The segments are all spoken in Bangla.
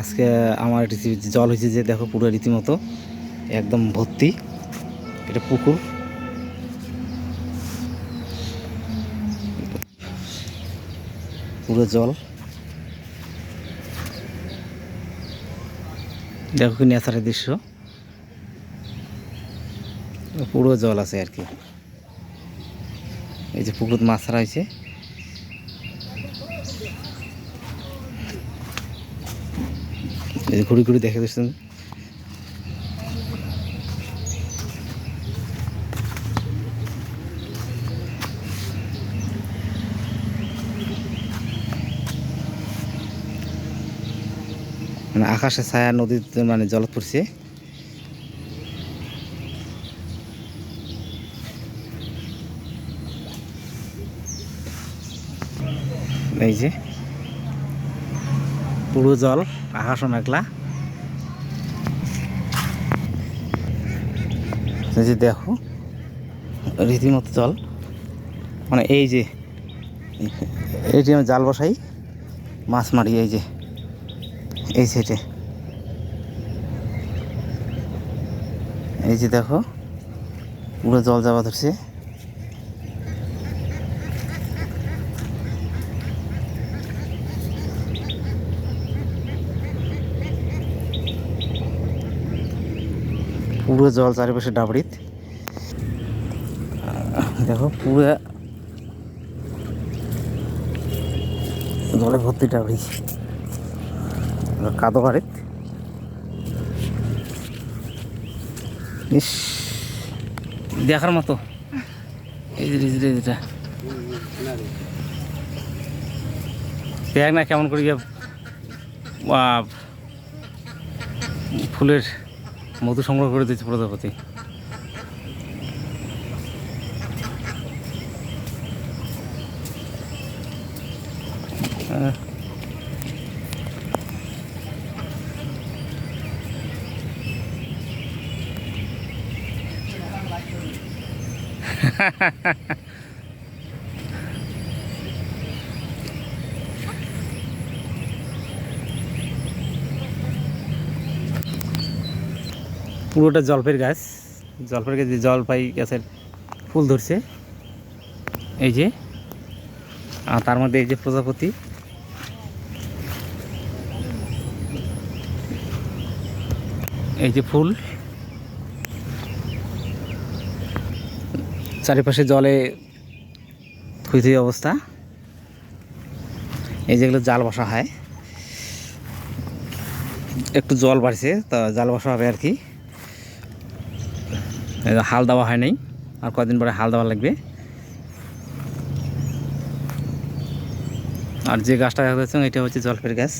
আজকে আমার জল হয়েছে যে দেখো পুরো রীতিমতো একদম ভর্তি। এটা পুকুর। পুরো জল। দেখো কি ন্যাচারের দৃশ্য। পুরো জল আছে আর কি। এই যে পুকুর মাছ ছাড়া হয়েছে এই যে ঘুরি ঘুরি দেখে দিচ্ছেন মানে আকাশে ছায়া নদীতে মানে জল পড়ছে। এই যে পুরো জল আকাশও মেঘলা যে দেখো, রীতিমতো জল। মানে এই যে যে আমি জাল বসাই, মাছ মারি এই যে, এই সাইডে এই যে দেখো, পুরো জল যাওয়া ধরছে। পুরো জল চারিপাশে ডাবড়িত। দেখো, পুরো জলে ভর্তি ডাবড়ি। কাদো বাড়িত। ইস, দেখার মতো। এই যে দেখ না কেমন করি ফুলের মধু সংগ্রহ করে দিচ্ছে প্রজাপতি। পুরোটা জলপের গাছ। জলপের গাছ জলপাই গাছের ফুল ধরছে। এই যে, আর তার মধ্যে এই যে প্রজাপতি। এই যে ফুল। চারিপাশে জলে থুই অবস্থা। এই যেগুলো জাল বসা হয়। একটু জল বাড়ছে, তা জাল বসা হবে আর কি। হাল দেওয়া হয় নাই, আর কদিন পরে হাল দেওয়া লাগবে। আর যে গাছটা দেখা যাচ্ছে এটা হচ্ছে জলফের গাছ।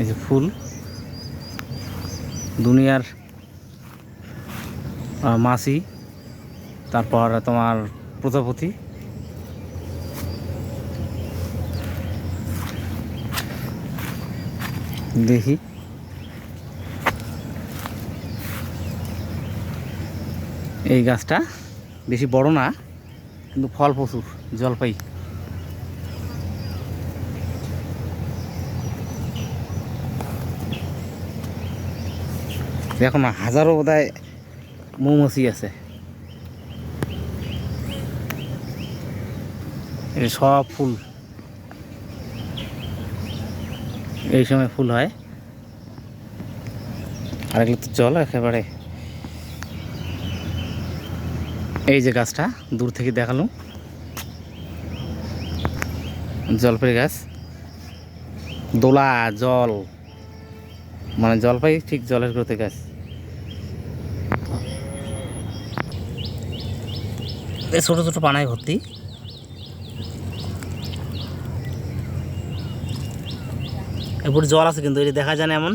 এই যে ফুল। দুনিয়ার মাছি তারপর তোমার প্রজাপতি। দেখি। এই গাছটা বেশি বড় না, কিন্তু ফল প্রচুর, জলপাই। দেখো না, হাজারো বোধহয় মৌমাছি আছে। সব ফুল। এই সময় ফুল হয়। আর এগুলো তো জল একেবারে। এই যে গাছটা, দূর থেকে দেখাল জলপাই গাছ। দোলা জল। মানে জলপাই ঠিক জলের গ্রোথে গাছ। ছোটো ছোটো পানায় ভর্তি। এরপরে জল আছে কিন্তু এটা দেখা যায় না এমন,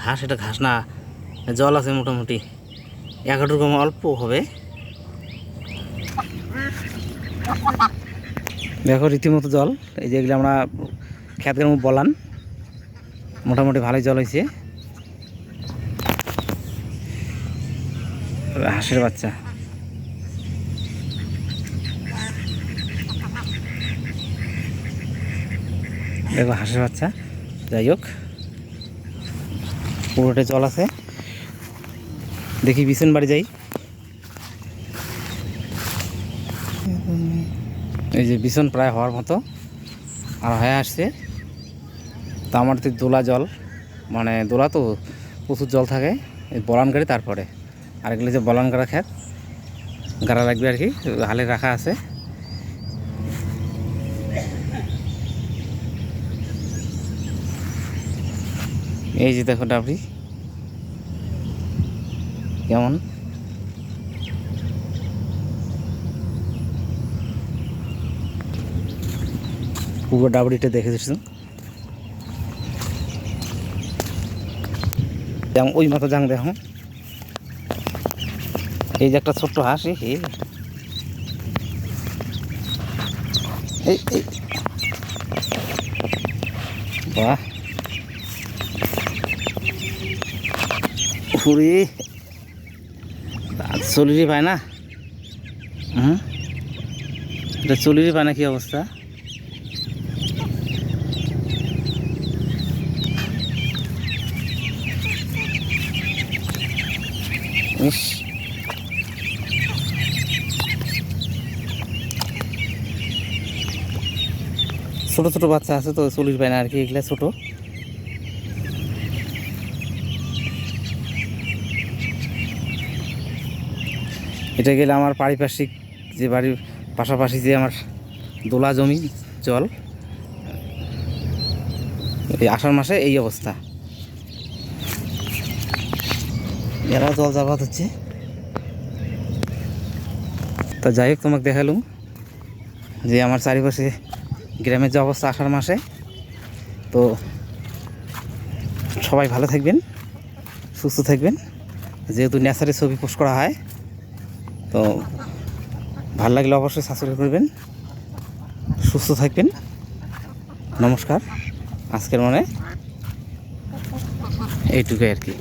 ঘাস, এটা ঘাস না, জল আছে মোটামুটি। এক কম অল্প হবে। দেখো রীতিমতো জল, এই যেগুলো আমরা খেতের মধ্যে বলান, মোটামুটি ভালোই জল হয়েছে। হাঁসের বাচ্চা। দেখো হাঁসের বাচ্চা। যাই হোক পুরোটা জল আছে। দেখি বিছন বাড়ি যাই। এই যে বিছন প্রায় হওয়ার মতো, আর হয়ে আসছে। তা আমার তো দোলা জল মানে দোলা তো প্রচুর জল থাকে, এই বলান গাড়ি তারপরে। আর এগুলো যে বলান গাড়া খ্যাত গাড়া লাগবে আর কি, হালে রাখা আছে। এই যে দেখো ডাবরি। কেমন? পুরো ডাবরিটা দেখে দিচ্ছ। যেমন ওই মতো যাং দেখো। এই যে একটা ছোট্ট হাঁস এই। বাহ। ফুরি চলিরই পায় না? হুম? এটা চলিরই পায় না কি অবস্থা? ইস। ছোট ছোট বাচ্চা আছে তো চল্লিশ পায় না আর কি, এগুলা ছোট। এটা গেলে আমার পারিপার্শ্বিক যে বাড়ির পাশাপাশি যে আমার দোলা জমি, জল, এই আষাঢ় মাসে এই অবস্থা। এরাও জল যাবাত হচ্ছে। তা যাই হোক, তোমাকে দেখালুম যে আমার চারিপাশে গ্রামের যে অবস্থা আষাঢ় মাসে। তো সবাই ভালো থাকবেন, সুস্থ থাকবেন। যেহেতু ন্যাচারে ছবি পোস্ট করা হয় তো ভালো লাগলে অবশ্যই সাবস্ক্রাইব করবেন। সুস্থ থাকবেন। নমস্কার। আজকের মানে এইটুকুই আর কি।